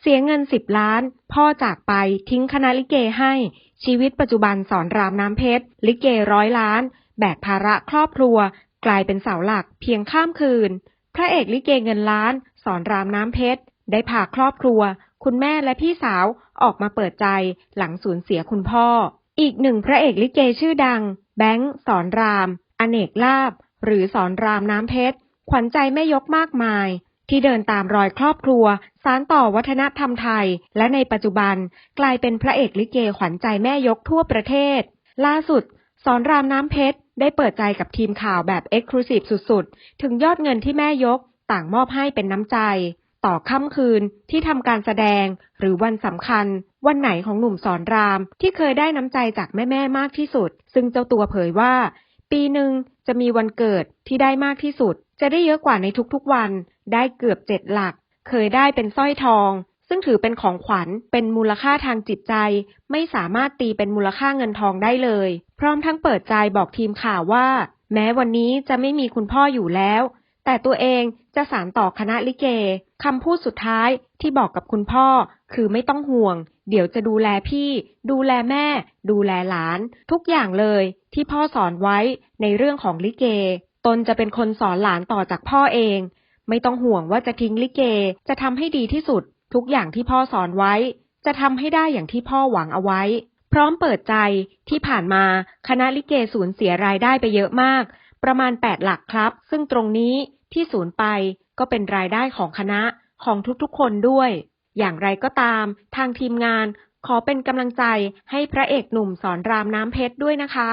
เสียเงินสิบล้าน พ่อจากไปทิ้งคณะลิเกให้ ชีวิตปัจจุบันสอนรามน้ำเพชร ลิเกร้อยล้าน แบกภาระครอบครัว กลายเป็นเสาหลักเพียงข้ามคืน พระเอกลิเกเงินล้าน สอนรามน้ำเพชร ได้พาครอบครัว คุณแม่และพี่สาวออกมาเปิดใจหลังสูญเสียคุณพ่อ อีกหนึ่งพระเอกลิเกชื่อดัง แบงค์สอนราม อเนกลาบ หรือสอนรามน้ำเพชร ขวัญใจแม่ยกมากมาย ที่เดินตามรอยครอบครัว สานต่อวัฒนธรรมไทย และในปัจจุบันกลายเป็นพระเอกลิเกขวัญใจแม่ยกทั่วประเทศ ล่าสุด สอนรามน้ำเพชร ได้เปิดใจกับทีมข่าวแบบเอ็กซ์คลูซีฟสุดๆ ถึงยอดเงินที่แม่ยกต่างมอบให้เป็นน้ำใจ ต่อค่ำคืนที่ทำการแสดง หรือวันสำคัญ วันไหนของหนุ่มสอนรามที่เคยได้น้ำใจจากแม่ๆมากที่สุด ซึ่งเจ้าตัวเผยว่า ปีหนึ่งจะมีวันเกิดที่ได้มากที่สุด จะได้เยอะกว่าในทุกๆวัน ได้เกือบเจ็ดหลัก เคยได้เป็นสร้อยทอง ซึ่งถือเป็นของขวัญ เป็นมูลค่าทางจิตใจ ไม่สามารถตีเป็นมูลค่าเงินทองได้เลย พร้อมทั้งเปิดใจบอกทีมข่าวว่า แม้วันนี้จะไม่มีคุณพ่ออยู่แล้ว แต่ตัวเองจะสานต่อคณะลิเกคำพูดสุดท้ายที่บอกกับคุณพ่อคือไม่ต้องห่วง เดี๋ยวจะดูแลพี่ ดูแลแม่ ดูแลหลาน ทุกอย่างเลยที่พ่อสอนไว้ในเรื่องของลิเก ตนจะเป็นคนสอนหลานต่อจากพ่อเอง ไม่ต้องห่วงว่าจะทิ้งลิเก จะทำให้ดีที่สุด ทุกอย่างที่พ่อสอนไว้ จะทำให้ได้อย่างที่พ่อหวังเอาไว้ พร้อมเปิดใจที่ผ่านมาคณะลิเกสูญเสียรายได้ไปเยอะมาก ประมาณ8หลักครับ ซึ่งตรงนี้ที่สูญไปก็เป็นรายได้ของคณะของทุกๆคนด้วย อย่างไรก็ตาม ทางทีมงานขอเป็นกำลังใจให้พระเอกหนุ่มสอนรามน้ำเพชรด้วยนะคะ